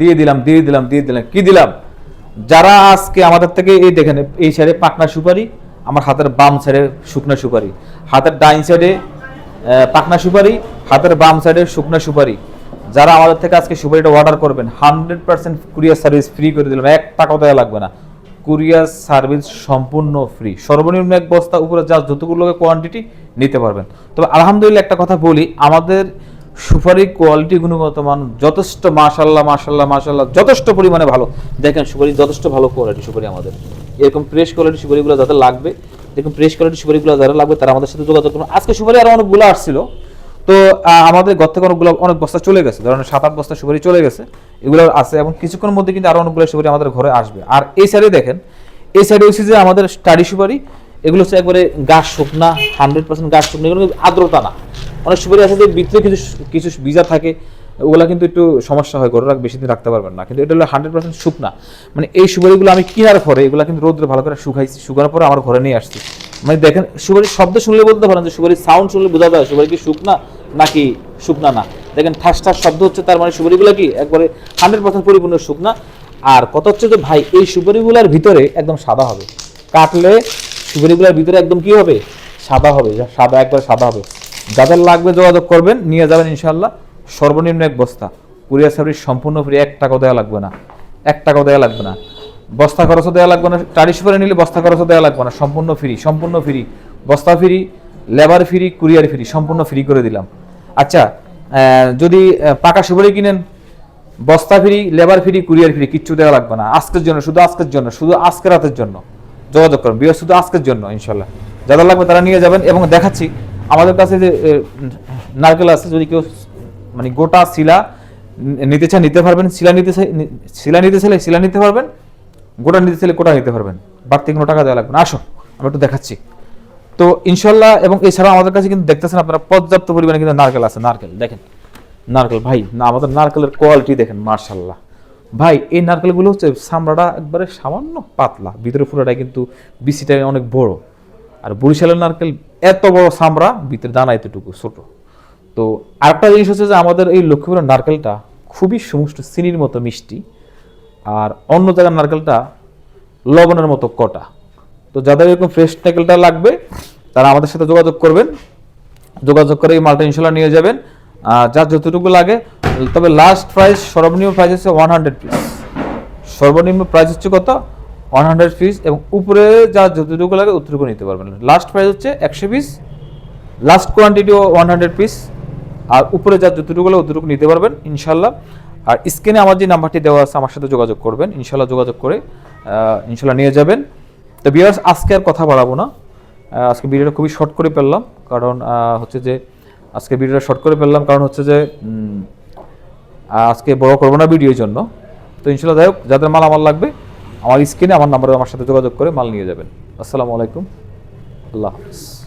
দিয়ে দিলাম দিয়ে দিলাম দিয়ে দিলাম। কি দিলাম? যারা আজকে আমাদের থেকে এই দেখেন, এই সাইডে পাকনা সুপারি, আমার হাতের বাম সাইডে শুকনা সুপারি। হাতের ডাইন সাইডে পাকনা সুপারি, হাতের বাম সাইডে শুকনা সুপারি। যারা আমাদের থেকে আজকে সুপারিটা অর্ডার করবেন hundred percent courier service free করে দিলাম। এক টাকাও দেওয়া লাগবে না। কুরিয়ার সার্ভিস সম্পূর্ণ ফ্রি সর্বনিম্ন এক বস্তা উপরে যা যতগুলো কোয়ান্টিটি নিতে পারবেন। তবে আলহামদুলিল্লাহ একটা কথা বলি, আমাদের সুপারি কোয়ালিটি গুণগত মান যথেষ্ট মাশাল্লাহ মাশাল্লাহ মাশাল্লাহ যথেষ্ট পরিমাণে ভালো। দেখেন সুপারি যথেষ্ট ভালো কোয়ালিটি সুপারি আমাদের। এরকম ফ্রেশ কোয়ালিটি সুপারিগুলো যাদের লাগবে দেখুন ফ্রেশ কোয়ালিটি সুপারিগুলো যারা লাগবে, তারা আমাদের সাথে যোগাযোগ করুন। আজকে সুপারি আরও অনেকগুলো আসছিল। তো আমাদের ঘর থেকে অনেকগুলো, অনেক বস্তা চলে গেছে। ধরেন সাত, আট বস্তা সুপারি চলে গেছে। এগুলো আছে এবং কিছুক্ষণের মধ্যে কিন্তু আরও অনেকগুলো সুপারি আমাদের ঘরে আসবে। আর এই সাইডে দেখেন, এই সাইডে হচ্ছে যে আমাদের স্টাডি সুপারি। এগুলো হচ্ছে একবারে গাছ শুকনা হান্ড্রেড পার্সেন্ট গাছ শুকনা, এগুলো আর্দ্রতা না। অনেক সুপারি আছে যে ভিতরে কিছু কিছু বীজা থাকে, ওগুলা কিন্তু একটু সমস্যা হয় ঘরে রাখ বেশি দিন রাখতে পারবেন না। কিন্তু এটা হলো হান্ড্রেড পার্সেন্ট শুকনা মানে এই সুপারিগুলো আমি কেনার পরে এগুলো কিন্তু রোদ্রে ভালো করে শুকাইছি, শুকানোর পরে আমার ঘরে নিয়ে আসছি। মানে দেখেন সুপারির শব্দ শুনলে বলতে পারেন যে সুপারির সাউন্ড শুনলে বোঝা যায় সুপারি কি শুকনা নাকি শুকনা না দেখেন ঠাস ঠাস শব্দ হচ্ছে, তার মানে সুপারিগুলো কি একবারে হান্ড্রেড পার্সেন্ট পরিপূর্ণ শুকনা আর কত হচ্ছে যে ভাই, এই সুপারিগুলোর ভিতরে একদম সাদা হবে। কাটলে সুপারিগুলোর ভিতরে একদম কি হবে? সাদা হবে, সাদা, একবার সাদা হবে। যাদের লাগবে যোগাযোগ করবেন, নিয়ে যাবেন ইনশাল্লাহ সর্বনিম্ন এক বস্তা। কুরিয়ার সার্ভিস সম্পূর্ণ ফ্রি, এক টাকাও দেওয়া লাগবে না। এক টাকাও দেওয়া লাগবে না। বস্তা খরচও দেওয়া লাগবে না। টাড়ি সুপারি নিলে বস্তা খরচও দেওয়া লাগবে না। সম্পূর্ণ ফ্রি সম্পূর্ণ ফ্রি। বস্তা free, labour free, courier free, সম্পূর্ণ ফ্রি করে দিলাম। আচ্ছা যদি পাকা সুপারি কিনেন, বস্তা free, labour free, courier free, কিচ্ছু দেওয়া লাগবে না। আজকের জন্য, শুধু আজকের জন্য, শুধু আজকের রাতের জন্য। যোগাযোগ করুন। শুধু আজকের জন্য ইনশাল্লাহ যাদের লাগবে তারা নিয়ে যাবেন এবং দেখাচ্ছি আমাদের কাছে যে নারকেল আছে, যদি কেউ মানে গোটা শিলা নিতে চান নিতে পারবেন। শিলা নিতে শিলা নিতে চাইলে শিলা নিতে পারবেন, গোটা নিতে চাইলে গোটা নিতে পারবেন। বাড়তি কোনো টাকা দেওয়া লাগবে না। আসো আমি একটু দেখাচ্ছি। তো ইনশাল্লাহ, এবং এছাড়াও আমাদের কাছে কিন্তু দেখতেছেন আপনারা, পর্যাপ্ত পরিমাণে কিন্তু নারকেল আছে। নারকেল, দেখেন। নারকেল, ভাই, না, আমাদের নারকেলের কোয়ালিটি দেখেন মার্শাল্লাহ ভাই, এই নারকেলগুলো হচ্ছে চামড়াটা একবারে সামান্য পাতলা, ভিতরে পুরোটা কিন্তু বিসিটা অনেক বড়। আর বরিশালের নারকেল এত বড় চামড়া, ভিতরে দানা এতটুকু, ছোট। তো আরেকটা জিনিস হচ্ছে যে আমাদের এই লক্ষ্মীপুরের নারকেলটা খুবই সমুষ্ট চিনির মতো মিষ্টি, আর অন্য জায়গার নারকেলটা লবণের মতো কটা। তো যাদের এরকম ফ্রেশ নারকেলটা লাগবে, তারা আমাদের সাথে যোগাযোগ করবেন। যোগাযোগ করে এই মালটা ইনশাল্লাহ নিয়ে যাবেন। আর যার যতটুকু লাগে, তবে লাস্ট প্রাইস সর্বনিম্ন প্রাইস হচ্ছে ওয়ান হান্ড্রেড পিস সর্বনিম্ন প্রাইস হচ্ছে কত? ওয়ান হান্ড্রেড পিস এবং উপরে যা যতটুকু লাগে অতটুকু নিতে পারবেন। লাস্ট প্রাইস হচ্ছে একশো পিস লাস্ট কোয়ান্টিটিও ওয়ান হান্ড্রেড পিস আর উপরে যা যতটুকু লাগে অতটুকু নিতে পারবেন, ইনশাল্লাহ। আর স্ক্রিনে আমার যে নাম্বারটি দেওয়া আছে, আমার সাথে যোগাযোগ করবেন। ইনশাল্লাহ যোগাযোগ করে ইনশাল্লাহ নিয়ে যাবেন। তো বিয়ার্স আজকে আর কথা বাড়াবো না। আজকে ভিডিওটা খুবই শর্ট করে ফেললাম। কারণ হচ্ছে যে, আজকে ভিডিওটা শর্ট করে ফেললাম। কারণ হচ্ছে যে আজকে বড় করব না ভিডিওর জন্য। তো ইনশাল্লাহ যাই হোক, যাদের মাল আমার লাগবে আমার স্ক্রিনে আমার নাম্বারে আমার সাথে যোগাযোগ করে মাল নিয়ে যাবেন। আসসালামু আলাইকুম। আল্লাহ হাফিজ।